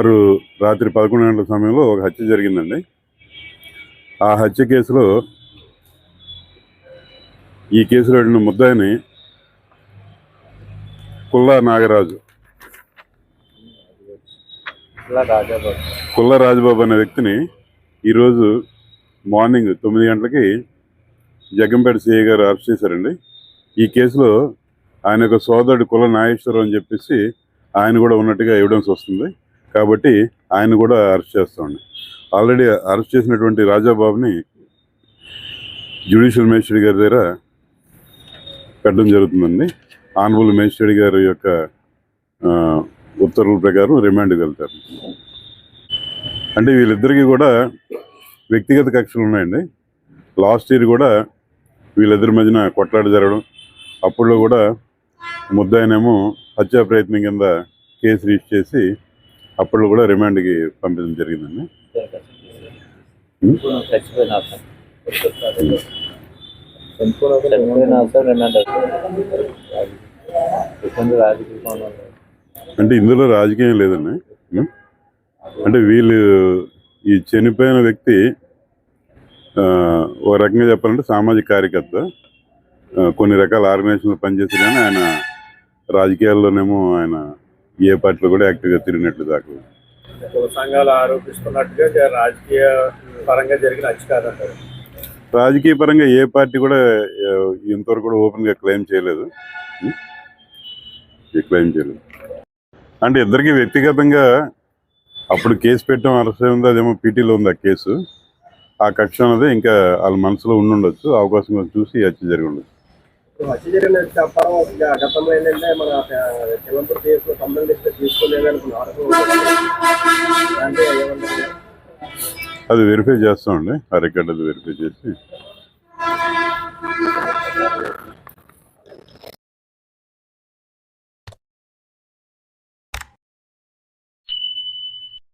వారు రాత్రి పదకొండు గంటల సమయంలో ఒక హత్య జరిగిందండి. ఆ హత్య కేసులో ఈ కేసులో వెళ్ళిన ముద్దాయిని కుల్లా నాగరాజు. కుల్ల రాజబాబు. అనే వ్యక్తిని ఈరోజు మార్నింగ్ తొమ్మిది గంటలకి జగ్గంపేట సిఐ గారు అరెస్ట్ చేశారండి. ఈ కేసులో ఆయన యొక్క సోదరుడు కుల నాగేశ్వరం అని చెప్పేసి ఆయన కూడా ఉన్నట్టుగా ఎవిడెన్స్ వస్తుంది. కాబట్టి ఆయన కూడా అరెస్ట్ చేస్తామండి ఆల్రెడీ అరెస్ట్ చేసినటువంటి రాజాబాబుని జ్యుడిషియల్ మేజిస్ట్రేట్ గారి దగ్గర పెట్టడం జరుగుతుందండి. ఆనరబుల్ మేజిస్ట్రేట్ గారి యొక్క ఉత్తర్వుల ప్రకారం రిమాండ్కి వెళ్తారు. అంటే వీళ్ళిద్దరికీ కూడా వ్యక్తిగత కక్షలు ఉన్నాయండి. లాస్ట్ ఇయర్ కూడా వీళ్ళిద్దరి మధ్యన కొట్లాట జరగడం అప్పుడులో కూడా ముద్దాయనేమో హత్యా ప్రయత్నం కింద కేసు రిజిస్టర్ చేసి అప్పుడు కూడా రిమాండ్కి పంపించడం జరిగిందండి. అంటే ఇందులో రాజకీయం లేదండి? అంటే వీళ్ళు ఈ చనిపోయిన వ్యక్తి ఒక రకంగా చెప్పాలంటే సామాజిక కార్యకర్త కొన్ని రకాల ఆర్గనైజేషన్లు పనిచేసి కానీ ఆయన రాజకీయాల్లోనేమో ఆయన ఏ పార్టీలో కూడా యాక్టివ్గా తిరిగినట్లు దాకా సంఘాలు ఆరోపిస్తున్నట్టుగా రాజకీయ పరంగా జరిగిన రాజకీయ పరంగా ఏ పార్టీ కూడా ఇంతవరకు కూడా ఓపెన్గా క్లెయిమ్ చేయలేదు. క్లెయిమ్ చేయలేదు. అంటే ఇద్దరికి వ్యక్తిగతంగా అప్పుడు కేసు పెట్టడం అరెస్ట్ ఉంది అదేమో పీటీలో ఉంది ఆ కేసు. ఆ కక్ష అన్నది ఇంకా వాళ్ళ మనసులో ఉండి ఉండొచ్చు అవకాశం చూసి హత్య జరిగి ఉండొచ్చు. హత్య చెప్పడం గతంలో ఏంటంటే మన చిలంపూర్ కేసులో సంబంధించి తీసుకోలేదు అనుకున్న అంటే అది వెరిఫై చేస్తామండి. ఆ రికార్డ్ అది వెరిఫై చేసి.